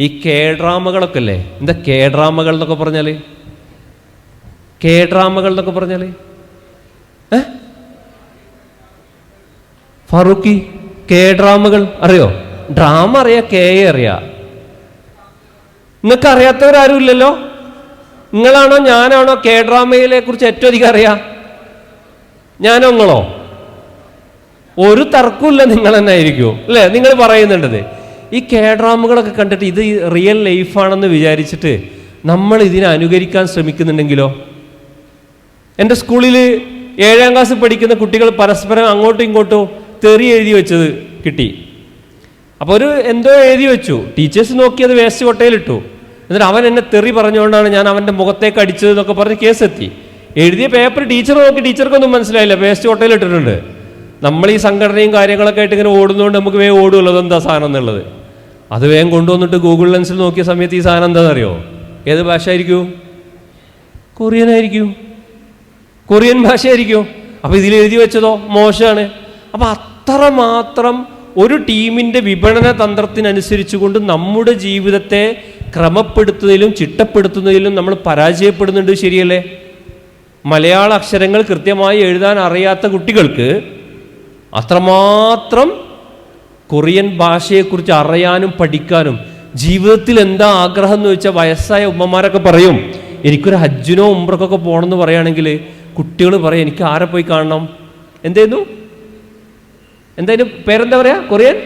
ഈ കെ ഡ്രാമകളൊക്കെ അല്ലേ എന്താ കെ ഡ്രാമകൾ എന്നൊക്കെ പറഞ്ഞാൽ കെ ഡ്രാമകൾ എന്നൊക്കെ പറഞ്ഞാൽ ഫറൂഖി കെ ഡ്രാമകൾ അറിയോ? ഡ്രാമ അറിയാ കെ അറിയാ. നിങ്ങൾക്ക് അറിയാത്തവരാരും ഇല്ലല്ലോ? നിങ്ങളാണോ ഞാനാണോ കെ ഡ്രാമയിലെ കുറിച്ച് ഏറ്റവും അധികം അറിയാ? ഞാനോ നിങ്ങളോ? ഒരു തർക്കമില്ല നിങ്ങൾ തന്നെ ആയിരിക്കും അല്ലേ? നിങ്ങൾ പറയുന്നുണ്ടത്. ഈ കെ ഡ്രാമകളൊക്കെ കണ്ടിട്ട് ഇത് റിയൽ ലൈഫാണെന്ന് വിചാരിച്ചിട്ട് നമ്മൾ ഇതിനെ അനുകരിക്കാൻ ശ്രമിക്കുന്നുണ്ടെങ്കിലോ? എന്റെ സ്കൂളിൽ ഏഴാം ക്ലാസ് പഠിക്കുന്ന കുട്ടികൾ പരസ്പരം അങ്ങോട്ടും ഇങ്ങോട്ടും തെറി എഴുതി വെച്ചത് കിട്ടി. അപ്പോൾ ഒരു എന്തോ എഴുതി വെച്ചു. ടീച്ചേഴ്സ് നോക്കി അത് വേസ്റ്റ് കൊട്ടയിലിട്ടു. എന്നിട്ട് അവൻ എന്നെ തെറി പറഞ്ഞുകൊണ്ടാണ് ഞാൻ അവന്റെ മുഖത്തേക്ക് അടിച്ചത് എന്നൊക്കെ പറഞ്ഞ് കേസെത്തി. എഴുതിയ പേപ്പർ ടീച്ചർ നോക്കി ടീച്ചർക്കൊന്നും മനസ്സിലായില്ല. വേസ്റ്റ് കൊട്ടയിലിട്ടിട്ടുണ്ട്. നമ്മൾ ഈ സംഘടനയും കാര്യങ്ങളൊക്കെ ആയിട്ട് ഇങ്ങനെ ഓടുന്നതുകൊണ്ട് നമുക്ക് വേഗം ഓടുമല്ലോ. അതെന്താ സാധനം എന്നുള്ളത്? അത് വേഗം കൊണ്ടുവന്നിട്ട് ഗൂഗിൾ ലെൻസിൽ നോക്കിയ സമയത്ത് ഈ സാധനം എന്താണെന്നറിയോ? ഏത് ഭാഷ ആയിരിക്കും കൊറിയൻ ആയിരിക്കും. കൊറിയൻ ഭാഷയായിരിക്കും. അപ്പോൾ ഇതിൽ എഴുതി വെച്ചതോ? മോശമാണ്. അപ്പോൾ അത്രമാത്രം ഒരു ടീമിന്റെ വിപണന തന്ത്രത്തിനനുസരിച്ചുകൊണ്ട് നമ്മുടെ ജീവിതത്തെ ക്രമപ്പെടുത്തുന്നതിലും ചിട്ടപ്പെടുത്തുന്നതിലും നമ്മൾ പരാജയപ്പെടുന്നുണ്ട്. ശരിയല്ലേ? മലയാള അക്ഷരങ്ങൾ കൃത്യമായി എഴുതാൻ അറിയാത്ത കുട്ടികൾക്ക് അത്രമാത്രം കൊറിയൻ ഭാഷയെക്കുറിച്ച് അറിയാനും പഠിക്കാനും ജീവിതത്തിൽ എന്താ ആഗ്രഹം എന്ന് വെച്ചാൽ വയസ്സായ ഉമ്മമാരൊക്കെ പറയും എനിക്കൊരു ഹജ്ജിനോ ഉംറക്കൊക്കെ പോകണമെന്ന് പറയുകയാണെങ്കിൽ കുട്ടികൾ പറയും എനിക്ക് ആരെ പോയി കാണണം? എന്തായിരുന്നു എന്തായാലും പേരെന്താ പറയാ? കൊറിയൻ?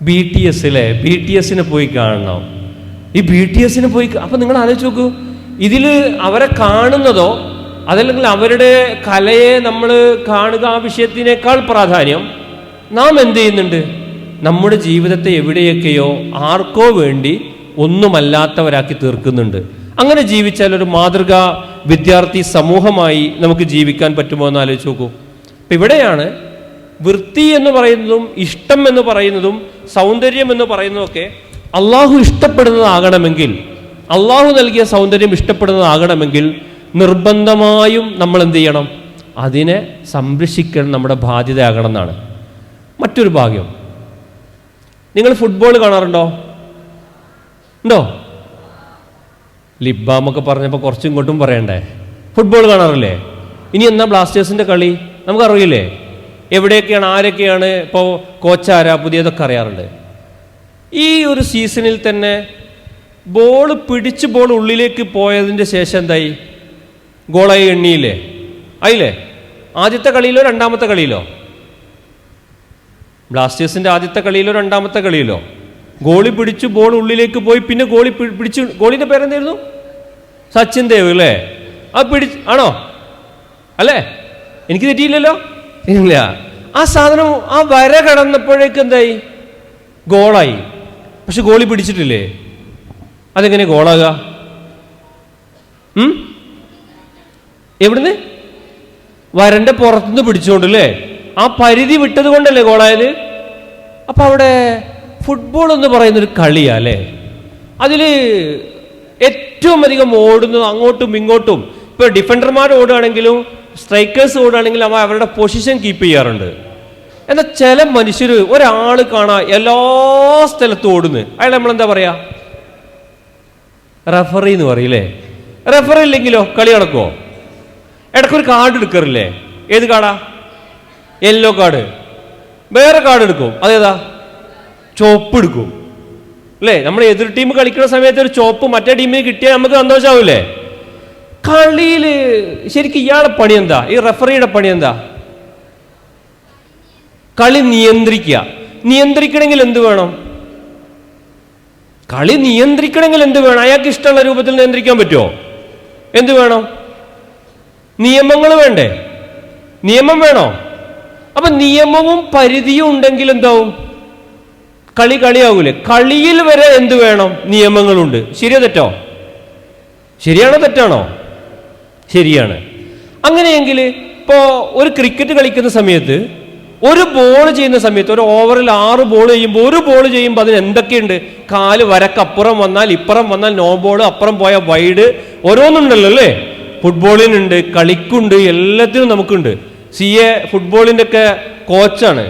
ബി ടി എസ് അല്ലേ ബി ടി എസിനെ പോയി കാണണം. ഈ ബി ടി എസിനെ പോയി അപ്പൊ നിങ്ങൾ ആലോചിച്ച് നോക്കൂ. ഇതിൽ അവരെ കാണുന്നതോ അതല്ലെങ്കിൽ അവരുടെ കലയെ നമ്മൾ കാണുക ആ വിഷയത്തിനേക്കാൾ പ്രാധാന്യം നാം എന്ത് ചെയ്യുന്നുണ്ട്? നമ്മുടെ ജീവിതത്തെ എവിടെയൊക്കെയോ ആർക്കോ വേണ്ടി ഒന്നുമല്ലാത്തവരാക്കി തീർക്കുന്നുണ്ട്. അങ്ങനെ ജീവിച്ചാൽ ഒരു മാതൃകാ വിദ്യാർത്ഥി സമൂഹമായി നമുക്ക് ജീവിക്കാൻ പറ്റുമോ എന്ന് ആലോചിച്ച് നോക്കൂ. അപ്പം ഇവിടെയാണ് വൃത്തി എന്ന് പറയുന്നതും ഇഷ്ടം എന്ന് പറയുന്നതും സൗന്ദര്യം എന്ന് പറയുന്നതൊക്കെ അള്ളാഹു ഇഷ്ടപ്പെടുന്നതാകണമെങ്കിൽ അള്ളാഹു നൽകിയ സൗന്ദര്യം ഇഷ്ടപ്പെടുന്നതാകണമെങ്കിൽ നിർബന്ധമായും നമ്മൾ എന്ത് ചെയ്യണം? അതിനെ സംരക്ഷിക്കണം നമ്മുടെ ബാധ്യതയാകണം എന്നാണ് മറ്റൊരു ഭാഗ്യം. നിങ്ങൾ ഫുട്ബോൾ കാണാറുണ്ടോ? ഉണ്ടോ? ലിബാമൊക്കെ പറഞ്ഞപ്പോൾ കുറച്ചും ഇങ്ങോട്ടും പറയണ്ടേ? ഫുട്ബോൾ കാണാറില്ലേ? ഇനി എന്നാ ബ്ലാസ്റ്റേഴ്സിന്റെ കളി? നമുക്കറിയില്ലേ? എവിടെയൊക്കെയാണ് ആരൊക്കെയാണ് ഇപ്പോൾ കോച്ചാരാ പുതിയതൊക്കെ അറിയാറുണ്ട്. ഈ ഒരു സീസണിൽ തന്നെ ബോൾ പിടിച്ച് ബോൾ ഉള്ളിലേക്ക് പോയതിന്റെ ശേഷം എന്തായി? ഗോളായി എണ്ണിയില്ലേ? ആയില്ലേ? ആദ്യത്തെ കളിയിലോ രണ്ടാമത്തെ കളിയിലോ? ബ്ലാസ്റ്റേഴ്സിന്റെ ആദ്യത്തെ കളിയിലോ രണ്ടാമത്തെ കളിയിലോ? ഗോളി പിടിച്ചു ബോൾ ഉള്ളിലേക്ക് പോയി പിന്നെ ഗോളി പിടിച്ചു ഗോളിന്റെ പേരെന്തായിരുന്നു? സച്ചിൻ ദേവ് അല്ലേ? ആ പിടി ആണോ? അല്ലേ? എനിക്ക് തെറ്റിയില്ലല്ലോ? ഇല്ല. ആ സാധനം ആ വര കടന്നപ്പോഴേക്ക് എന്തായി? ഗോളായി. പക്ഷെ ഗോളി പിടിച്ചിട്ടില്ലേ? അതെങ്ങനെ ഗോളാകുക? എവിടുന്ന്? വരന്റെ പുറത്തുനിന്ന് പിടിച്ചുകൊണ്ടല്ലേ? ആ പരിധി വിട്ടത് കൊണ്ടല്ലേ ഗോളായത്? അപ്പൊ അവിടെ ഫുട്ബോൾ എന്ന് പറയുന്ന ഒരു കളിയാ അല്ലേ അതിൽ ഏറ്റവും അധികം ഓടുന്നത് അങ്ങോട്ടും ഇങ്ങോട്ടും ഇപ്പൊ ഡിഫൻഡർമാർ ഓടുകയാണെങ്കിലും സ്ട്രൈക്കേഴ്സ് ഓടുകയാണെങ്കിലും അവ അവരുടെ പൊസിഷൻ കീപ്പ് ചെയ്യാറുണ്ട്. എന്നാൽ ചില മനുഷ്യർ ഒരാൾ കാണാ എല്ലാ സ്ഥലത്തും ഓടുന്നു. അയാൾ നമ്മളെന്താ പറയാ? റഫറി എന്ന് പറയില്ലേ? റഫറി ഇല്ലെങ്കിലോ? കളി നടക്കുമോ ഇടയ്ക്കൊരു കാർഡ് എടുക്കാറില്ലേ? ഏത് കാർഡാ യെല്ലോ കാർഡ് വേറെ കാർഡ് എടുക്കും. അതേതാ? ചോപ്പ് എടുക്കും. അല്ലേ? നമ്മൾ എതിർ ടീം കളിക്കുന്ന സമയത്ത് ഒരു ചോപ്പ് മറ്റേ ടീമിന് കിട്ടിയാൽ നമുക്ക് സന്തോഷമാവില്ലേ കളിയിൽ ശരിക്കും ഇയാളെ പണി എന്താ? ഈ റെഫറിയുടെ പണി എന്താ? കളി നിയന്ത്രിക്കുക. നിയന്ത്രിക്കണമെങ്കിൽ എന്ത് വേണം? കളി നിയന്ത്രിക്കണമെങ്കിൽ എന്ത് വേണം? അയാൾക്ക് ഇഷ്ടമുള്ള രൂപത്തിൽ നിയന്ത്രിക്കാൻ പറ്റുമോ? എന്ത് വേണം? നിയമങ്ങൾ വേണ്ടേ? നിയമം വേണോ? അപ്പൊ നിയമവും പരിധിയും ഉണ്ടെങ്കിൽ എന്താവും? കളി കളിയാവൂലേ? കളിയിൽ വരെ എന്ത് വേണം? നിയമങ്ങളുണ്ട്. ശരിയോ തെറ്റോ? ശരിയാണോ തെറ്റാണോ? ശരിയാണ്. അങ്ങനെയെങ്കിൽ ഇപ്പോൾ ഒരു ക്രിക്കറ്റ് കളിക്കുന്ന സമയത്ത് ഒരു ബോൾ ചെയ്യുന്ന സമയത്ത് ഒരു ഓവറിൽ ആറ് ബോൾ ചെയ്യുമ്പോൾ ഒരു ബോൾ ചെയ്യുമ്പോൾ അതിന് എന്തൊക്കെയുണ്ട്? കാൽ വരക്കപ്പുറം വന്നാൽ ഇപ്പുറം വന്നാൽ നോ ബോൾ അപ്പുറം പോയ വൈഡ് ഓരോന്നുണ്ടല്ലോ അല്ലേ? ഫുട്ബോളിനുണ്ട് കളിക്കുണ്ട് എല്ലാത്തിനും നമുക്കുണ്ട്. സി എ ഫുട്ബോളിന്റെ ഒക്കെ കോച്ചാണ്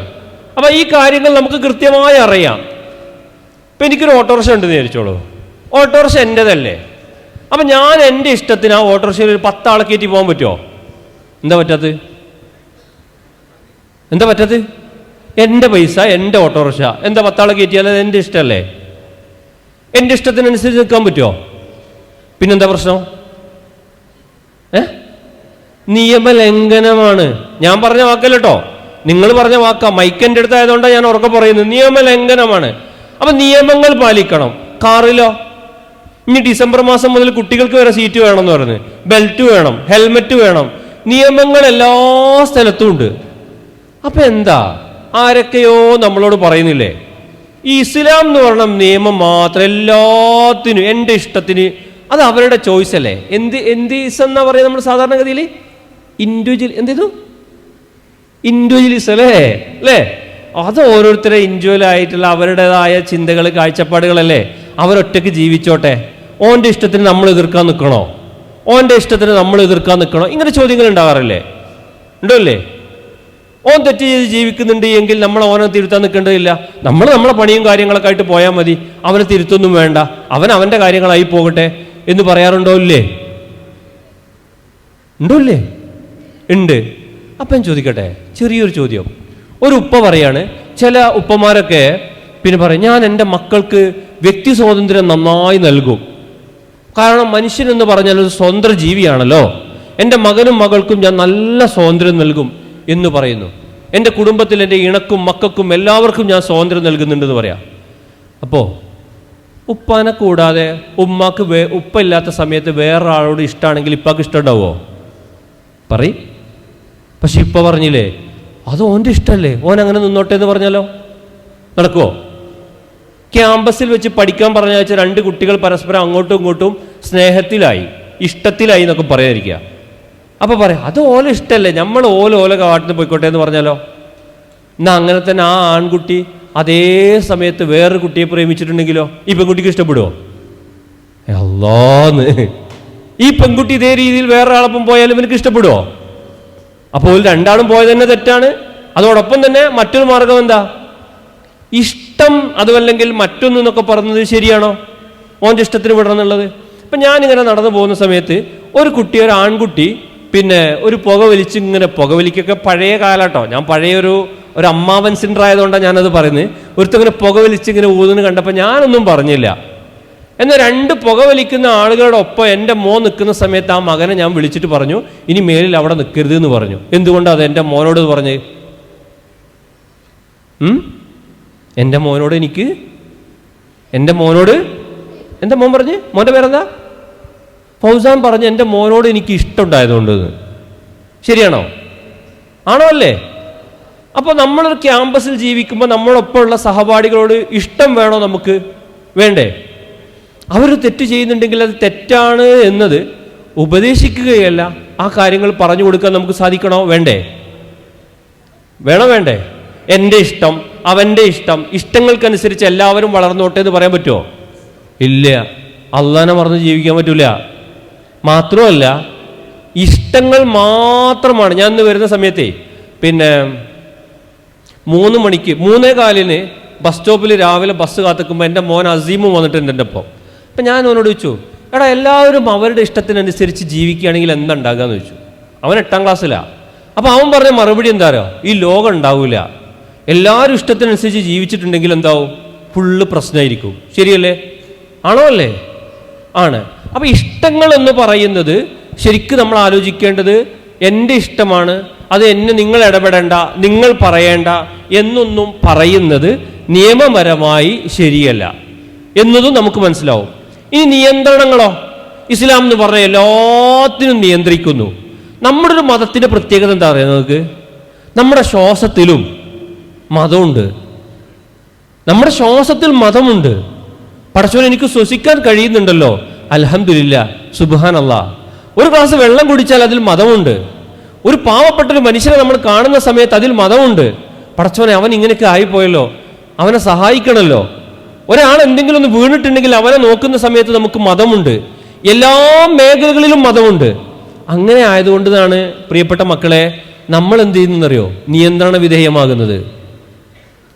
അപ്പം ഈ കാര്യങ്ങൾ നമുക്ക് കൃത്യമായി അറിയാം. ഇപ്പം എനിക്കൊരു ഓട്ടോറിക്ഷ ഉണ്ടെന്ന് വിചാരിച്ചോളൂ. ഓട്ടോറിക്ഷ എന്റെതല്ലേ അപ്പം ഞാൻ എന്റെ ഇഷ്ടത്തിന് ആ ഓട്ടോറിക്ഷയിൽ ഒരു പത്താളെ കയറ്റി പോകാൻ പറ്റുമോ എന്താ പറ്റാത്തത്? എന്താ പറ്റാത്ത എന്റെ പൈസ എന്റെ ഓട്ടോറിക്ഷ. എന്താ പത്താളെ കയറ്റിയാൽ എന്റെ ഇഷ്ടമല്ലേ എന്റെ ഇഷ്ടത്തിനനുസരിച്ച് നിൽക്കാൻ പറ്റുമോ പിന്നെന്താ പ്രശ്നം? നിയമലംഘനമാണ്. ഞാൻ പറഞ്ഞ വാക്കല്ല നിങ്ങൾ പറഞ്ഞ വാക്ക. മൈക്കന്റെ അടുത്ത് ആയതുകൊണ്ടാണ് ഞാൻ ഉറക്കെ പറയുന്നത്. നിയമലംഘനമാണ്. അപ്പൊ നിയമങ്ങൾ പാലിക്കണം. കാറിലോ? ഇനി ഡിസംബർ മാസം മുതൽ കുട്ടികൾക്ക് വരെ സീറ്റ് വേണമെന്ന് പറഞ്ഞു. ബെൽറ്റ് വേണം ഹെൽമെറ്റ് വേണം. നിയമങ്ങൾ എല്ലാ സ്ഥലത്തും ഉണ്ട്. അപ്പൊ എന്താ? ആരൊക്കെയോ നമ്മളോട് പറയുന്നില്ലേ? ഈ ഇസ്ലാം എന്ന് പറഞ്ഞ നിയമം മാത്രം എല്ലാത്തിനും എന്റെ ഇഷ്ടത്തിന് അത് അവരുടെ ചോയ്സ് അല്ലേ? എന്ത് എന്ത് എന്നാ പറയുക നമ്മൾ സാധാരണഗതിയിൽ? ഇൻഡിവിജ്വൽ എന്ത് ചെയ്തു? ഇൻഡിവിജ്വലിസം അല്ലേ? അല്ലേ? അത് ഓരോരുത്തരെ ഇൻഡിവിജ്വൽ ആയിട്ടുള്ള അവരുടേതായ ചിന്തകൾ കാഴ്ചപ്പാടുകളല്ലേ? അവരൊറ്റയ്ക്ക് ജീവിച്ചോട്ടെ. ഓന്റെ ഇഷ്ടത്തിന് നമ്മൾ എതിർക്കാൻ നിൽക്കണോ? ഓന്റെ ഇഷ്ടത്തിന് നമ്മൾ എതിർക്കാൻ നിൽക്കണോ? ഇങ്ങനെ ചോദ്യങ്ങൾ ഉണ്ടാവാറില്ലേ ഉണ്ടോ അല്ലേ ഓൻ തെറ്റ് ചെയ്ത് ജീവിക്കുന്നുണ്ട് എങ്കിൽ നമ്മൾ ഓനെ തിരുത്താൻ നിൽക്കേണ്ടതില്ല. നമ്മൾ നമ്മളെ പണിയും കാര്യങ്ങളൊക്കെ ആയിട്ട് പോയാൽ മതി. അവനെ തിരുത്തൊന്നും വേണ്ട. അവൻ അവന്റെ കാര്യങ്ങളായി പോകട്ടെ. എന്ന് പറയാറുണ്ടോ ഇല്ലേ? ഉണ്ടോ ഇല്ലേ? ഉണ്ട്. അപ്പം ചോദിക്കട്ടെ? ചെറിയൊരു ചോദ്യം. ഒരു ഉപ്പ പറയാണ് ചില ഉപ്പമാരൊക്കെ പിന്നെ പറയും ഞാൻ എന്റെ മക്കൾക്ക് വ്യക്തി സ്വാതന്ത്ര്യം നന്നായി നൽകും. കാരണം മനുഷ്യൻ എന്ന് പറഞ്ഞാൽ ഒരു സ്വതന്ത്ര ജീവിയാണല്ലോ. എന്റെ മകനും മകൾക്കും ഞാൻ നല്ല സ്വാതന്ത്ര്യം നൽകും എന്ന് പറയുന്നു. എന്റെ കുടുംബത്തിൽ എന്റെ ഇണക്കും മക്കൾക്കും എല്ലാവർക്കും ഞാൻ സ്വാതന്ത്ര്യം നൽകുന്നുണ്ടെന്ന് പറയാം. അപ്പോൾ ഉപ്പാനെ കൂടാതെ ഉമ്മാക്ക് വേ ഉപ്പ ഇല്ലാത്ത സമയത്ത് വേറൊരാളോട് ഇഷ്ടമാണെങ്കിൽ ഇപ്പാക്ക് ഇഷ്ടം ഉണ്ടാവുമോ പറയും. പക്ഷെ ഇപ്പം പറഞ്ഞില്ലേ അത് ഓന്റെ ഇഷ്ടമല്ലേ ഓൻ അങ്ങനെ നിന്നോട്ടെ എന്ന് പറഞ്ഞാലോ? നടക്കുമോ ക്യാമ്പസിൽ വെച്ച് പഠിക്കാൻ പറഞ്ഞ വെച്ചാൽ രണ്ട് കുട്ടികൾ പരസ്പരം അങ്ങോട്ടും ഇങ്ങോട്ടും സ്നേഹത്തിലായി ഇഷ്ടത്തിലായി എന്നൊക്കെ പറയാതിരിക്കുക അപ്പോൾ പറയാം അത് ഓല ഇഷ്ടമല്ലേ നമ്മൾ ഓല ഓല കാട്ടിന് പോയിക്കോട്ടെ എന്ന് പറഞ്ഞാലോ? എന്നാ അങ്ങനെ തന്നെ ആ ആൺകുട്ടി അതേ സമയത്ത് വേറൊരു കുട്ടിയെ പ്രേമിച്ചിട്ടുണ്ടെങ്കിലോ? ഈ പെൺകുട്ടിക്ക് ഇഷ്ടപ്പെടുമോ അല്ലാന്ന്. ഈ പെൺകുട്ടി ഇതേ രീതിയിൽ വേറൊരാളൊപ്പം പോയാലും എനിക്ക് ഇഷ്ടപ്പെടുമോ അപ്പോൾ രണ്ടാളും പോയത് തന്നെ തെറ്റാണ്. അതോടൊപ്പം തന്നെ മറ്റൊരു മാർഗം എന്താ? ഇഷ്ടം അതുമല്ലെങ്കിൽ മറ്റൊന്നെന്നൊക്കെ പറഞ്ഞത് ശരിയാണോ? ഓന്റെ ഇഷ്ടത്തിന് വിടണം എന്നുള്ളത്. ഇപ്പം ഞാനിങ്ങനെ നടന്നു പോകുന്ന സമയത്ത് ഒരു കുട്ടി ഒരു ആൺകുട്ടി പിന്നെ ഒരു പുക വലിച്ച് ഇങ്ങനെ പുകവലിക്കൊക്കെ പഴയ കാലാട്ടോ ഞാൻ പഴയ ഒരു അമ്മാവൻ സിൻഡർ ആയതുകൊണ്ടാണ് ഞാനത് പറയുന്നത് ഒരുത്തങ്ങനെ പുക വലിച്ചിങ്ങനെ ഊതുന്നു കണ്ടപ്പോൾ ഞാനൊന്നും പറഞ്ഞില്ല. എന്നാൽ രണ്ട് പുകവലിക്കുന്ന ആളുകളുടെ ഒപ്പം എന്റെ മോൻ നിൽക്കുന്ന സമയത്ത് ആ മകനെ ഞാൻ വിളിച്ചിട്ട് പറഞ്ഞു ഇനി മേലിൽ അവിടെ നിൽക്കരുത് എന്ന് പറഞ്ഞു. എന്തുകൊണ്ടാണ് അത് എന്റെ മോനോട് പറഞ്ഞ്? എന്റെ മോനോട് എനിക്ക്? എന്റെ മോനോട്? എന്റെ മോൻ പറഞ്ഞ്? മോന്റെ പേരെന്താ? ഫൗസാൻ പറഞ്ഞ് എന്റെ മോനോട് എനിക്ക് ഇഷ്ടമുണ്ടായതുകൊണ്ട്. ശരിയാണോ? ആണോ അല്ലേ? അപ്പോൾ നമ്മളൊരു ക്യാമ്പസിൽ ജീവിക്കുമ്പോൾ നമ്മളൊപ്പമുള്ള സഹപാഠികളോട് ഇഷ്ടം വേണോ നമുക്ക്? വേണ്ടേ? അവർ തെറ്റ് ചെയ്യുന്നുണ്ടെങ്കിൽ അത് തെറ്റാണ് എന്നത് ഉപദേശിക്കുകയല്ല. ആ കാര്യങ്ങൾ പറഞ്ഞു കൊടുക്കാൻ നമുക്ക് സാധിക്കണോ? വേണ്ടേ? വേണോ വേണ്ടേ? എന്റെ ഇഷ്ടം അവന്റെ ഇഷ്ടം ഇഷ്ടങ്ങൾക്കനുസരിച്ച് എല്ലാവരും വളർന്നോട്ടെ എന്ന് പറയാൻ പറ്റുമോ ഇല്ല. അള്ളാനെ മറന്ന് ജീവിക്കാൻ പറ്റൂല. മാത്രമല്ല ഇഷ്ടങ്ങൾ മാത്രമാണ്. ഞാൻ ഇന്ന് വരുന്ന സമയത്തേ പിന്നെ മൂന്ന് മണിക്ക് മൂന്നേ കാലിന് ബസ് സ്റ്റോപ്പിൽ രാവിലെ ബസ് കാത്തിക്കുമ്പോൾ എന്റെ മോൻ അസീമും വന്നിട്ടുണ്ട് എന്റെ ഒപ്പം. അപ്പം ഞാൻ അവനോട് ചോദിച്ചു എടാ എല്ലാവരും അവരുടെ ഇഷ്ടത്തിനനുസരിച്ച് ജീവിക്കുകയാണെങ്കിൽ എന്താണ്ടാകുക എന്ന് ചോദിച്ചു. അവൻ എട്ടാം ക്ലാസ്സിലാണ് അപ്പോൾ അവൻ പറഞ്ഞ മറുപടി എന്താ ഈ ലോകം ഉണ്ടാവില്ല എല്ലാവരും ഇഷ്ടത്തിനനുസരിച്ച് ജീവിച്ചിട്ടുണ്ടെങ്കിൽ എന്താവും? ഫുള്ള് പ്രശ്നമായിരിക്കും. ശരിയല്ലേ? ആണോ അല്ലേ? ആണ്. അപ്പം ഇഷ്ടങ്ങൾ എന്ന് പറയുന്നത് ശരിക്കും നമ്മൾ ആലോചിക്കേണ്ടത് എന്റെ ഇഷ്ടമാണ് അത് എന്നെ നിങ്ങൾ ഇടപെടേണ്ട നിങ്ങൾ പറയേണ്ട എന്നൊന്നും പറയുന്നത് നിയമപരമായി ശരിയല്ല എന്നതും നമുക്ക് മനസ്സിലാവും. ഇനി നിയന്ത്രണങ്ങളോ? ഇസ്ലാം എന്ന് പറഞ്ഞ എല്ലാത്തിനും നിയന്ത്രിക്കുന്നു. നമ്മുടെ ഒരു മതത്തിന്റെ പ്രത്യേകത എന്താ പറയുക നമുക്ക് നമ്മുടെ ശ്വാസത്തിലും മതമുണ്ട്. നമ്മുടെ ശ്വാസത്തിൽ മതമുണ്ട്. പടച്ചോൻ എനിക്ക് ശ്വസിക്കാൻ കഴിയുന്നുണ്ടല്ലോ. അലഹമില്ല സുബാൻ അള്ളാഹ് ഒരു ഗ്ലാസ് വെള്ളം കുടിച്ചാൽ അതിൽ മതമുണ്ട്. ഒരു പാവപ്പെട്ട ഒരു മനുഷ്യനെ നമ്മൾ കാണുന്ന സമയത്ത് അതിൽ മതമുണ്ട്. പടച്ചോനെ അവൻ ഇങ്ങനെയൊക്കെ ആയിപ്പോയല്ലോ. അവനെ സഹായിക്കണമല്ലോ ഒരാൾ എന്തെങ്കിലും ഒന്ന് വീണിട്ടുണ്ടെങ്കിൽ അവനെ നോക്കുന്ന സമയത്ത് നമുക്ക് മതമുണ്ട്. എല്ലാ മേഖലകളിലും മതമുണ്ട്. അങ്ങനെ ആയതുകൊണ്ടാണ് പ്രിയപ്പെട്ട മക്കളെ നമ്മൾ എന്ത് ചെയ്യുന്നറിയോ നിയന്ത്രണ വിധേയമാകുന്നത്.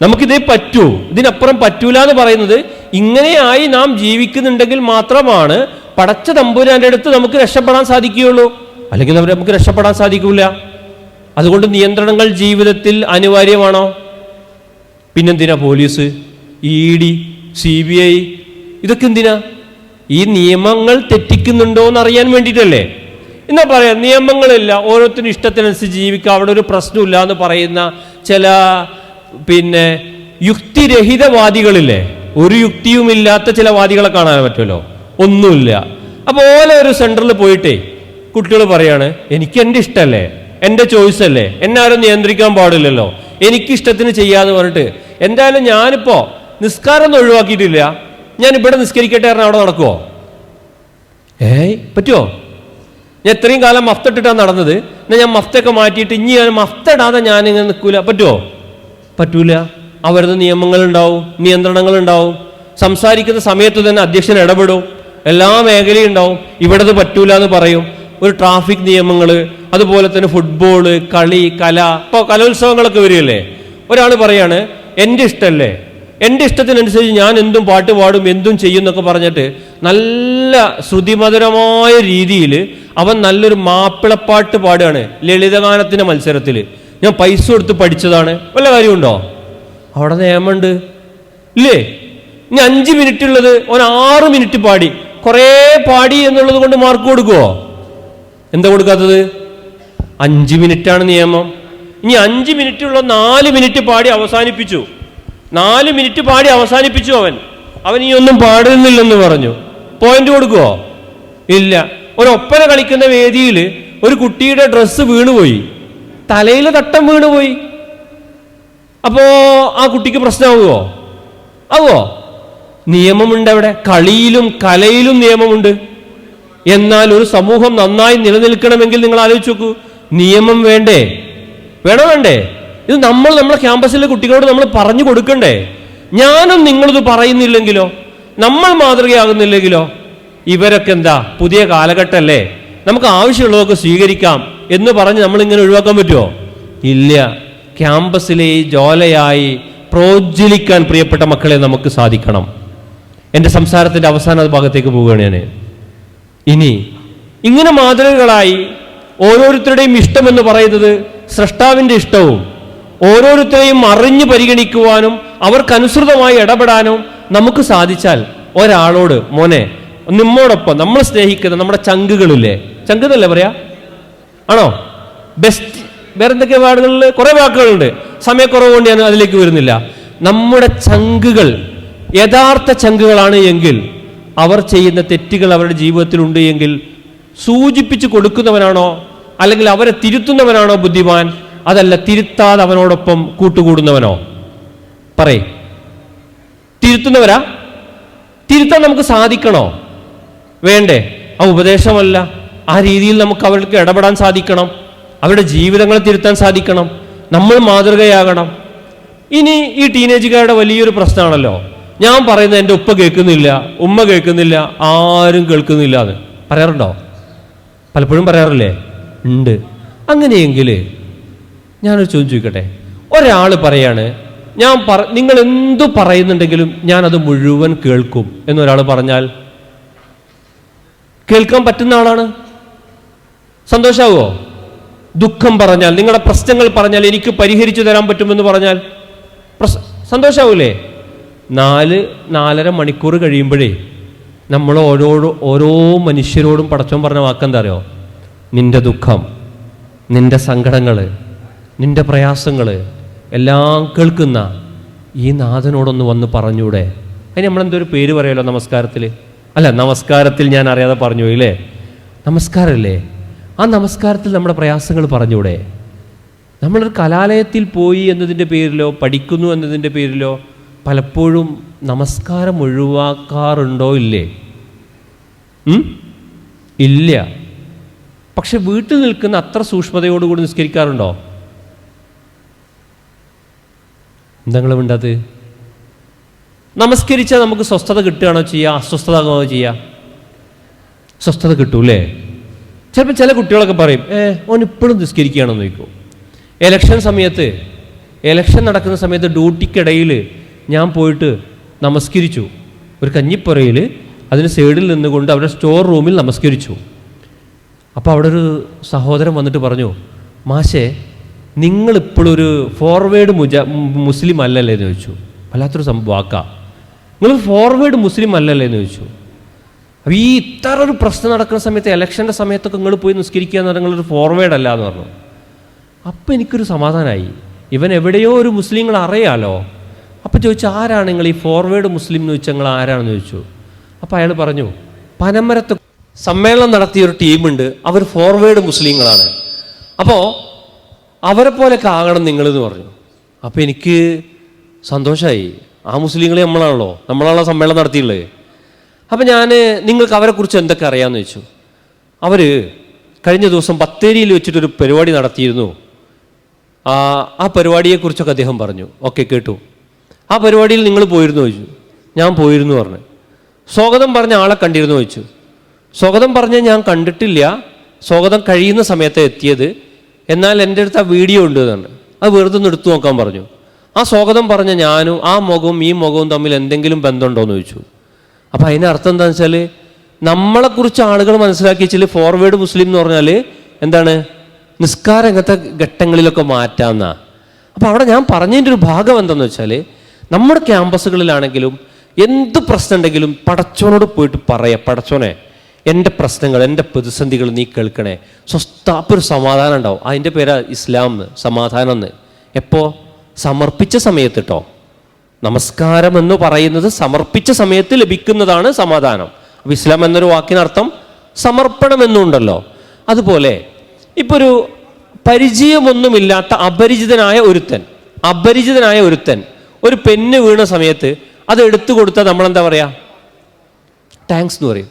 നമുക്കിതേ പറ്റൂ. ഇതിനപ്പുറം പറ്റൂല എന്ന് പറയുന്നത് ഇങ്ങനെയായി നാം ജീവിക്കുന്നുണ്ടെങ്കിൽ മാത്രമാണ് പടച്ച തമ്പുരാന്റെ അടുത്ത് നമുക്ക് രക്ഷപ്പെടാൻ സാധിക്കുകയുള്ളൂ. അല്ലെങ്കിൽ അവരെ നമുക്ക് രക്ഷപ്പെടാൻ സാധിക്കൂല. അതുകൊണ്ട് നിയന്ത്രണങ്ങൾ ജീവിതത്തിൽ അനിവാര്യമാണോ? പിന്നെന്തിനാ police E D C B I ഇതൊക്കെ എന്തിനാ? ഈ നിയമങ്ങൾ തെറ്റിക്കുന്നുണ്ടോ എന്ന് അറിയാൻ വേണ്ടിയിട്ടല്ലേ? എന്നാ പറയാം നിയമങ്ങളില്ല ഓരോരുത്തരും ഇഷ്ടത്തിനനുസരിച്ച് ജീവിക്കുക. അവിടെ ഒരു പ്രശ്നമില്ല എന്ന് പറയുന്ന ചില പിന്നെ യുക്തിരഹിതവാദികളില്ലേ? ഒരു യുക്തിയുമില്ലാത്ത ചില വാദികളെ കാണാൻ പറ്റുമല്ലോ? ഒന്നുമില്ല. അപ്പോൾ ഓല ഒരു സെന്ററിൽ പോയിട്ടേ കുട്ടികൾ പറയാണ് എനിക്ക് എന്റെ ഇഷ്ടമല്ലേ എന്റെ ചോയ്സ് അല്ലേ? എന്നെ ആരും നിയന്ത്രിക്കാൻ പാടില്ലല്ലോ. എനിക്കിഷ്ടത്തിന് ചെയ്യാന്ന് പറഞ്ഞിട്ട്. എന്തായാലും ഞാനിപ്പോ നിസ്കാരം ഒന്നും ഒഴിവാക്കിയിട്ടില്ല. ഞാൻ ഇവിടെ നിസ്കരിക്കട്ടെ പറഞ്ഞാൽ അവിടെ നടക്കുവോ? ഏയ് പറ്റുമോ ഞാൻ ഇത്രയും കാലം മഫ്തട്ടിട്ടാണ് നടന്നത്. എന്നാൽ ഞാൻ മഫ്തൊക്കെ മാറ്റിയിട്ട് ഇനി ഞാൻ മഫ്തടാതെ ഞാൻ ഇങ്ങനെ നിൽക്കൂല. പറ്റുമോ പറ്റൂല. അവരുടെ നിയമങ്ങൾ ഉണ്ടാവും നിയന്ത്രണങ്ങൾ ഉണ്ടാവും. സംസാരിക്കുന്ന സമയത്ത് തന്നെ അധ്യക്ഷൻ ഇടപെടും. എല്ലാ മേഖലയും ഉണ്ടാവും. ഇവിടെ അത് പറ്റൂല എന്ന് പറയും. ഒരു ട്രാഫിക് നിയമങ്ങൾ അതുപോലെ തന്നെ ഫുട്ബോൾ കളി കല ഇപ്പോൾ കലോത്സവങ്ങളൊക്കെ വരികയല്ലേ? ഒരാൾ പറയാണ് എന്റെ ഇഷ്ടമല്ലേ എന്റെ ഇഷ്ടത്തിനനുസരിച്ച് ഞാൻ എന്തും പാട്ട് പാടും എന്തും ചെയ്യും എന്നൊക്കെ പറഞ്ഞിട്ട് നല്ല ശ്രുതിമധുരമായ രീതിയിൽ അവൻ നല്ലൊരു മാപ്പിളപ്പാട്ട് പാടുകയാണ് ലളിതഗാനത്തിന്റെ മത്സരത്തിൽ ഞാൻ പൈസ കൊടുത്ത് പഠിച്ചതാണ്. വല്ല കാര്യമുണ്ടോ? അവിടെ നിയമമുണ്ട്. ഇല്ലേ? ഇനി അഞ്ച് മിനിറ്റ് ഉള്ളത് ഒരു ആറ് മിനിറ്റ് പാടി. കുറേ പാടി എന്നുള്ളത് കൊണ്ട് മാർക്ക് കൊടുക്കുവോ? എന്താ കൊടുക്കാത്തത്? അഞ്ച് മിനിറ്റാണ് നിയമം. ഇനി അഞ്ച് മിനിറ്റുള്ള നാല് മിനിറ്റ് പാടി അവസാനിപ്പിച്ചു. നാല് മിനിറ്റ് പാടി അവസാനിപ്പിച്ചു അവൻ. അവൻ ഈ ഒന്നും പാടുന്നില്ലെന്ന് പറഞ്ഞു. പോയിന്റ് കൊടുക്കുവോ? ഇല്ല. ഒരു ഒപ്പന കളിക്കുന്ന വേദിയിൽ ഒരു കുട്ടിയുടെ ഡ്രസ്സ് വീണുപോയി. തലയിൽ തട്ടം വീണുപോയി. അപ്പോ ആ കുട്ടിക്ക് പ്രശ്നമാവുമോ ആവോ നിയമമുണ്ട് അവിടെ. കളിയിലും കലയിലും നിയമമുണ്ട്. എന്നാൽ ഒരു സമൂഹം നന്നായി നിലനിൽക്കണമെങ്കിൽ നിങ്ങൾ ആലോചിച്ച് നോക്കൂ. നിയമം വേണ്ടേ? വേണോ വേണ്ടേ? ഇത് നമ്മൾ നമ്മുടെ ക്യാമ്പസിലെ കുട്ടികളോട് നമ്മൾ പറഞ്ഞു കൊടുക്കണ്ടേ? ഞാനും നിങ്ങളിത് പറയുന്നില്ലെങ്കിലോ? നമ്മൾ മാതൃകയാകുന്നില്ലെങ്കിലോ? ഇവരൊക്കെ എന്താ? പുതിയ കാലഘട്ടമല്ലേ നമുക്ക് ആവശ്യമുള്ളതൊക്കെ സ്വീകരിക്കാം എന്ന് പറഞ്ഞ് നമ്മൾ ഇങ്ങനെ ഒഴിവാക്കാൻ പറ്റുമോ ഇല്ല. ക്യാമ്പസിലെ ജോലയായി പ്രോജ്വലിക്കാൻ പ്രിയപ്പെട്ട മക്കളെ നമുക്ക് സാധിക്കണം. എന്റെ സംസാരത്തിന്റെ അവസാന ഭാഗത്തേക്ക് പോവുകയാണ് ഞാൻ. ഇനി ഇങ്ങനെ മാതൃകകളായി ഓരോരുത്തരുടെയും ഇഷ്ടമെന്ന് പറയുന്നത് സൃഷ്ടാവിന്റെ ഇഷ്ടവും ഓരോരുത്തരെയും അറിഞ്ഞു പരിഗണിക്കുവാനും അവർക്കനുസൃതമായി ഇടപെടാനും നമുക്ക് സാധിച്ചാൽ ഒരാളോട് മോനെ നിമ്മോടൊപ്പം നമ്മൾ സ്നേഹിക്കുന്ന നമ്മുടെ ചങ്കുകളില്ലേ? ചങ്ക് പറയാ? ആണോ? ബെസ്റ്റ് വേറെ എന്തൊക്കെ വാർഡുകളിൽ കുറേ വാക്കുകളുണ്ട്. സമയക്കുറവ് കൊണ്ട് ഞാൻ അതിലേക്ക് വരുന്നില്ല. നമ്മുടെ ചങ്കുകൾ യഥാർത്ഥ ചങ്കുകളാണ് എങ്കിൽ അവർ ചെയ്യുന്ന തെറ്റുകൾ അവരുടെ ജീവിതത്തിലുണ്ട് എങ്കിൽ സൂചിപ്പിച്ച് കൊടുക്കുന്നവനാണോ? അല്ലെങ്കിൽ അവരെ തിരുത്തുന്നവനാണോ ബുദ്ധിമാൻ? അതല്ല തിരുത്താതെ അവനോടൊപ്പം കൂട്ടുകൂടുന്നവനോ? പറയേ. തിരുത്തുന്നവരാ? തിരുത്താൻ നമുക്ക് സാധിക്കണോ? വേണ്ടേ. ആ ഉപദേശമല്ല. ആ രീതിയിൽ നമുക്ക് അവർക്ക് ഇടപെടാൻ സാധിക്കണം. അവരുടെ ജീവിതങ്ങളെ തിരുത്താൻ സാധിക്കണം. നമ്മൾ മാതൃകയാകണം. ഇനി ഈ ടീനേജുകാരുടെ വലിയൊരു പ്രശ്നമാണല്ലോ. ഞാൻ പറയുന്നത് എന്റെ ഉപ്പ കേൾക്കുന്നില്ല ഉമ്മ കേൾക്കുന്നില്ല ആരും കേൾക്കുന്നില്ല അത്. പറയാറുണ്ടോ? പലപ്പോഴും പറയാറില്ലേ? ഉണ്ട്. അങ്ങനെയെങ്കിൽ ഞാനൊരു ചോദ്യം ചോദിക്കട്ടെ? ഒരാൾ പറയാണ് ഞാൻ പറ നിങ്ങൾ എന്തു പറയുന്നുണ്ടെങ്കിലും ഞാൻ അത് മുഴുവൻ കേൾക്കും. എന്നൊരാൾ പറഞ്ഞാൽ കേൾക്കാൻ പറ്റുന്ന ആളാണ്. സന്തോഷാവോ? ദുഃഖം പറഞ്ഞാൽ നിങ്ങളുടെ പ്രശ്നങ്ങൾ പറഞ്ഞാൽ എനിക്ക് പരിഹരിച്ചു തരാൻ പറ്റുമെന്ന് പറഞ്ഞാൽ സന്തോഷാവൂലേ? നാല് നാലര മണിക്കൂർ കഴിയുമ്പോഴേ നമ്മൾ ഓരോ ഓരോ മനുഷ്യരോടും പടച്ചോൻ പറഞ്ഞ വാക്കെന്താ അറിയോ നിന്റെ ദുഃഖം നിന്റെ സങ്കടങ്ങൾ നിന്റെ പ്രയാസങ്ങൾ എല്ലാം കേൾക്കുന്ന ഈ നാഥനോടൊന്ന് വന്ന് പറഞ്ഞൂടെ. അതിന് നമ്മളെന്തൊരു പേര് പറയുമല്ലോ നമസ്കാരത്തിൽ അല്ല നമസ്കാരത്തിൽ ഞാൻ അറിയാതെ പറഞ്ഞു പോയില്ലേ നമസ്കാരമല്ലേ ആ നമസ്കാരത്തിൽ നമ്മുടെ പ്രയാസങ്ങൾ പറഞ്ഞൂടെ. നമ്മളൊരു കലാലയത്തിൽ പോയി എന്നതിന്റെ പേരിലോ പഠിക്കുന്നു എന്നതിന്റെ പേരിലോ പലപ്പോഴും നമസ്കാരം ഒഴിവാക്കാറുണ്ടോ ഇല്ലേ? ഇല്ല. പക്ഷെ വീട്ടിൽ നിൽക്കുന്ന അത്ര സൂക്ഷ്മതയോടുകൂടി നിസ്കരിക്കാറുണ്ടോ? എന്താ നിങ്ങൾ വേണ്ടത് നമസ്കരിച്ചാൽ നമുക്ക് സ്വസ്ഥത കിട്ടുകയാണോ ചെയ്യുക അസ്വസ്ഥത ആകുമോ ചെയ്യുക സ്വസ്ഥത കിട്ടൂല്ലേ ചിലപ്പോൾ ചില കുട്ടികളൊക്കെ പറയും ഏ ഓൻ ഇപ്പോഴും നിസ്കരിക്കുകയാണെന്ന് ചോദിക്കും. എലക്ഷൻ സമയത്ത് എലക്ഷൻ നടക്കുന്ന സമയത്ത് ഡ്യൂട്ടിക്കിടയിൽ ഞാൻ പോയിട്ട് നമസ്കരിച്ചു. ഒരു കഞ്ഞിപ്പുറയിൽ അതിന് സൈഡിൽ നിന്നുകൊണ്ട് അവരുടെ സ്റ്റോർ റൂമിൽ നമസ്കരിച്ചു. അപ്പോൾ അവിടെ ഒരു സഹോദരൻ വന്നിട്ട് പറഞ്ഞു മാഷേ നിങ്ങളിപ്പോഴൊരു ഫോർവേഡ് മുജ മുസ്ലിം അല്ലല്ലേ? എന്ന് ചോദിച്ചു. വല്ലാത്തൊരു സംഭവം വാക്കാ. നിങ്ങൾ ഫോർവേഡ് മുസ്ലിം അല്ലല്ലേ? എന്ന് ചോദിച്ചു. അപ്പോൾ ഈ ഇത്ര ഒരു പ്രശ്നം നടക്കുന്ന സമയത്ത് ഇലക്ഷന്റെ സമയത്തൊക്കെ നിങ്ങൾ പോയി നിസ്കരിക്കുക എന്ന് പറഞ്ഞാൽ നിങ്ങളൊരു ഫോർവേഡ് അല്ല എന്ന് പറഞ്ഞു. അപ്പം എനിക്കൊരു സമാധാനമായി ഇവൻ എവിടെയോ ഒരു മുസ്ലിങ്ങൾ അറിയാലോ? അപ്പം ചോദിച്ചു ആരാണ് നിങ്ങൾ ഈ ഫോർവേഡ് മുസ്ലിം എന്ന് ചോദിച്ചാൽ നിങ്ങൾ ആരാണെന്ന് ചോദിച്ചു. അപ്പോൾ അയാൾ പറഞ്ഞു പനമരത്ത് സമ്മേളനം നടത്തിയ ഒരു ടീമുണ്ട്. അവർ ഫോർവേഡ് മുസ്ലിങ്ങളാണ്. അപ്പോൾ അവരെ പോലെയൊക്കെ ആകണം നിങ്ങളെന്ന് പറഞ്ഞു. അപ്പോൾ എനിക്ക് സന്തോഷമായി ആ മുസ്ലിങ്ങളെ നമ്മളാണല്ലോ. നമ്മളാണല്ലോ സമ്മേളനം നടത്തിയുള്ളത് അപ്പം ഞാൻ നിങ്ങൾക്ക് അവരെക്കുറിച്ച് എന്തൊക്കെ അറിയാമെന്ന് ചോദിച്ചു. അവർ കഴിഞ്ഞ ദിവസം ബത്തേരിയിൽ വെച്ചിട്ടൊരു പരിപാടി നടത്തിയിരുന്നു. ആ പരിപാടിയെക്കുറിച്ചൊക്കെ അദ്ദേഹം പറഞ്ഞു. ഓക്കെ കേട്ടു. ആ പരിപാടിയിൽ നിങ്ങൾ പോയിരുന്നു ചോദിച്ചു. ഞാൻ പോയിരുന്നു പറഞ്ഞു. സ്വാഗതം പറഞ്ഞ ആളെ കണ്ടിരുന്നു ചോദിച്ചു. സ്വാഗതം പറഞ്ഞ ഞാൻ കണ്ടിട്ടില്ല. സ്വാഗതം കഴിയുന്ന സമയത്ത് എത്തിയത്. എന്നാൽ എന്റെ അടുത്ത് ആ വീഡിയോ ഉണ്ട് എന്നാണ്. അത് വെറുതെ ഒന്ന് എടുത്തു നോക്കാൻ പറഞ്ഞു. ആ സ്വാഗതം പറഞ്ഞ ഞാനും ആ മുഖവും ഈ മുഖവും തമ്മിൽ എന്തെങ്കിലും ബന്ധമുണ്ടോ എന്ന് ചോദിച്ചു. അപ്പോൾ അതിന്റെ അർത്ഥം എന്താണെന്ന് വെച്ചാൽ നമ്മളെക്കുറിച്ച് ആളുകൾ മനസ്സിലാക്കി വെച്ചാൽ ഫോർവേഡ് മുസ്ലിം എന്ന് പറഞ്ഞാൽ എന്താണ്? നിസ്കാര ഘട്ടങ്ങളിലൊക്കെ മാറ്റാമെന്നാണ് അപ്പോൾ അവിടെ ഞാൻ പറഞ്ഞതിന്റെ ഒരു ഭാഗം എന്താണെന്ന് വെച്ചാൽ നമ്മുടെ ക്യാമ്പസുകളിലാണെങ്കിലും എന്ത് പ്രശ്നം ഉണ്ടെങ്കിലും പടച്ചോനോട് പോയിട്ട് പറയാം. പടച്ചോനെ എന്റെ പ്രശ്നങ്ങൾ എന്റെ പ്രതിസന്ധികൾ നീ കേൾക്കണേ. സ്വസ്ഥ അപ്പോൾ ഒരു സമാധാനം ഉണ്ടാവും. അതിന്റെ പേരാ ഇസ്ലാം എന്ന് സമാധാനം എന്ന്. എപ്പോൾ സമർപ്പിച്ച സമയത്ത് കേട്ടോ നമസ്കാരം എന്ന് പറയുന്നത് സമർപ്പിച്ച സമയത്ത് ലഭിക്കുന്നതാണ് സമാധാനം. അപ്പോൾ ഇസ്ലാം എന്നൊരു വാക്കിനർത്ഥം സമർപ്പണം എന്നുണ്ടല്ലോ അതുപോലെ ഇപ്പോൾ ഒരു പരിചയമൊന്നുമില്ലാത്ത അപരിചിതനായ ഒരുത്തൻ അപരിചിതനായ ഒരുത്തൻ ഒരു പെണ്ണ് വീണ സമയത്ത് അത് എടുത്തു കൊടുത്താൽ നമ്മളെന്താ പറയുക താങ്ക്സ് എന്ന് പറയും.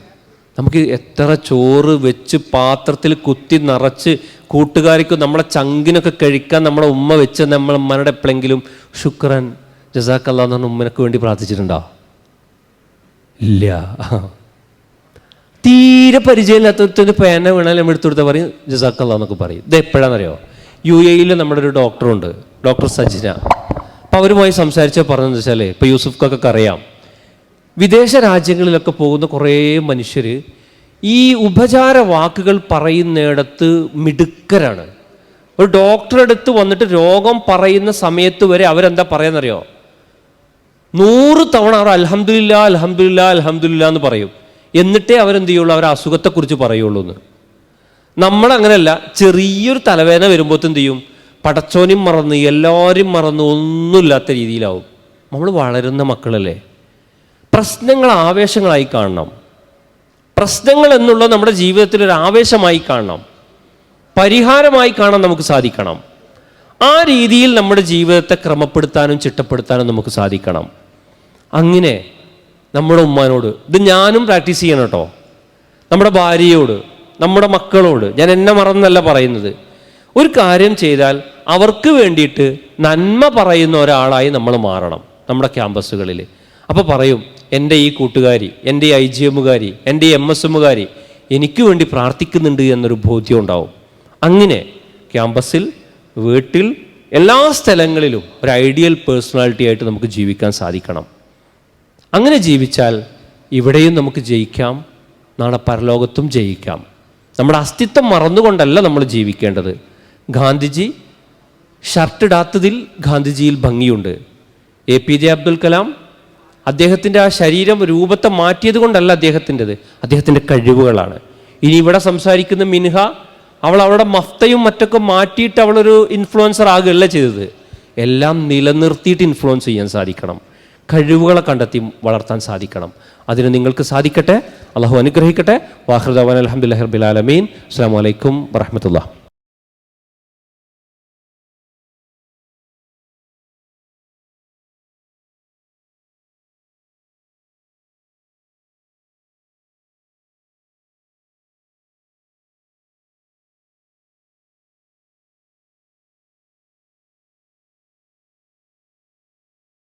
നമുക്ക് എത്ര ചോറ് വെച്ച് പാത്രത്തിൽ കുത്തി നിറച്ച് കൂട്ടുകാർക്ക് നമ്മളെ ചങ്കിനൊക്കെ കഴിക്കാൻ നമ്മളെ ഉമ്മ വെച്ച് നമ്മളെ ഉമ്മനോട് എപ്പോഴെങ്കിലും ശുക്രൻ ജസാക്കല്ല എന്ന് പറഞ്ഞ ഉമ്മനക്ക് വേണ്ടി പ്രാർത്ഥിച്ചിട്ടുണ്ടോ? ഇല്ല. തീരെ പരിചയമില്ലാത്തൊരു പേന വീണാൽ നമ്മൾ എടുത്തു കൊടുത്താൽ പറയും ജസാക്കല്ല എന്നൊക്കെ പറയും. ഇത് എപ്പോഴാണെന്നറിയോ? യു എയിൽ നമ്മുടെ ഒരു ഡോക്ടറുണ്ട് ഡോക്ടർ സജിന. അപ്പോൾ അവരുമായി സംസാരിച്ച പറഞ്ഞതെന്ന് വെച്ചാൽ ഇപ്പോൾ യൂസുഫ്ക്കൊക്കെ അറിയാം. വിദേശ രാജ്യങ്ങളിലൊക്കെ പോകുന്ന കുറേ മനുഷ്യർ ഈ ഉപചാര വാക്കുകൾ പറയുന്നിടത്ത് മിടുക്കരാണ്. ഒരു ഡോക്ടറെ അടുത്ത് വന്നിട്ട് രോഗം പറയുന്ന സമയത്ത് വരെ അവരെന്താ പറയാന്നറിയോ? നൂറ് തവണ അവർ അലഹമില്ല അലഹമില്ല അലഹമില്ല എന്ന് പറയും. എന്നിട്ടേ അവരെന്ത് ചെയ്യുള്ളൂ? അവർ അസുഖത്തെക്കുറിച്ച് പറയുള്ളൂ എന്ന് നമ്മളങ്ങനെയല്ല ചെറിയൊരു തലവേദന വരുമ്പോഴത്തെന്ത് ചെയ്യും? പടച്ചോനും മറന്ന് എല്ലാവരും മറന്ന് ഒന്നുമില്ലാത്ത രീതിയിലാവും. നമ്മൾ വളരുന്ന മക്കളല്ലേ? പ്രശ്നങ്ങൾ ആവേശങ്ങളായി കാണണം. പ്രശ്നങ്ങൾ എന്നുള്ളത് നമ്മുടെ ജീവിതത്തിൽ ഒരു ആവേശമായി കാണണം. പരിഹാരമായി കാണാൻ നമുക്ക് സാധിക്കണം. ആ രീതിയിൽ നമ്മുടെ ജീവിതത്തെ ക്രമപ്പെടുത്താനും ചിട്ടപ്പെടുത്താനും നമുക്ക് സാധിക്കണം. അങ്ങനെ നമ്മുടെ ഉമ്മാനോട് ഇത് ഞാനും പ്രാക്ടീസ് ചെയ്യണം കേട്ടോ. നമ്മുടെ ഭാര്യയോട് നമ്മുടെ മക്കളോട് ഞാൻ എന്നെ മറന്നല്ല പറയുന്നത്. ഒരു കാര്യം ചെയ്താൽ അവർക്ക് വേണ്ടിയിട്ട് നന്മ പറയുന്ന ഒരാളായി നമ്മൾ മാറണം നമ്മുടെ ക്യാമ്പസുകളിൽ. അപ്പോൾ പറയും എന്റെ ഈ കൂട്ടുകാരി എന്റെ ഐ ജി എമ്മുകാരി എന്റെ എം എസ് എമ്മുകാരി എനിക്ക് വേണ്ടി പ്രാർത്ഥിക്കുന്നുണ്ട് എന്നൊരു ബോധ്യം ഉണ്ടാവും. അങ്ങനെ ക്യാമ്പസിൽ വീട്ടിൽ എല്ലാ സ്ഥലങ്ങളിലും ഒരു ഐഡിയൽ പേഴ്സണാലിറ്റി ആയിട്ട് നമുക്ക് ജീവിക്കാൻ സാധിക്കണം. അങ്ങനെ ജീവിച്ചാൽ ഇവിടെയും നമുക്ക് ജയിക്കാം നാളെ പരലോകത്തും ജയിക്കാം. നമ്മുടെ അസ്തിത്വം മറന്നുകൊണ്ടല്ല നമ്മൾ ജീവിക്കേണ്ടത്. ഗാന്ധിജി ഷർട്ട് ഇടാത്തതിൽ ഗാന്ധിജിയിൽ ഭംഗിയുണ്ട്. A P J Abdul Kalam അദ്ദേഹത്തിന്റെ ആ ശരീരം രൂപത്തെ മാറ്റിയത് കൊണ്ടല്ല അദ്ദേഹത്തിന്റെത്. അദ്ദേഹത്തിന്റെ കഴിവുകളാണ്. ഇനി ഇവിടെ സംസാരിക്കുന്ന മിൻഹ അവൾ അവളുടെ മഫ്തയും മറ്റൊക്കെ മാറ്റിയിട്ട് അവളൊരു ഇൻഫ്ലുവൻസർ ആകുകയല്ല ചെയ്തത്. എല്ലാം നിലനിർത്തിയിട്ട് ഇൻഫ്ലുവൻസ് ചെയ്യാൻ സാധിക്കണം. കഴിവുകളെ കണ്ടെത്തി വളർത്താൻ സാധിക്കണം. അതിന് നിങ്ങൾക്ക് സാധിക്കട്ടെ? അള്ളാഹു അനുഗ്രഹിക്കട്ടെ. വാഹൃദാൻ അലഹമുല്ലാ റബിലാലമീൻ അസ്സാം വലൈക്കും വറഹമത്തുള്ള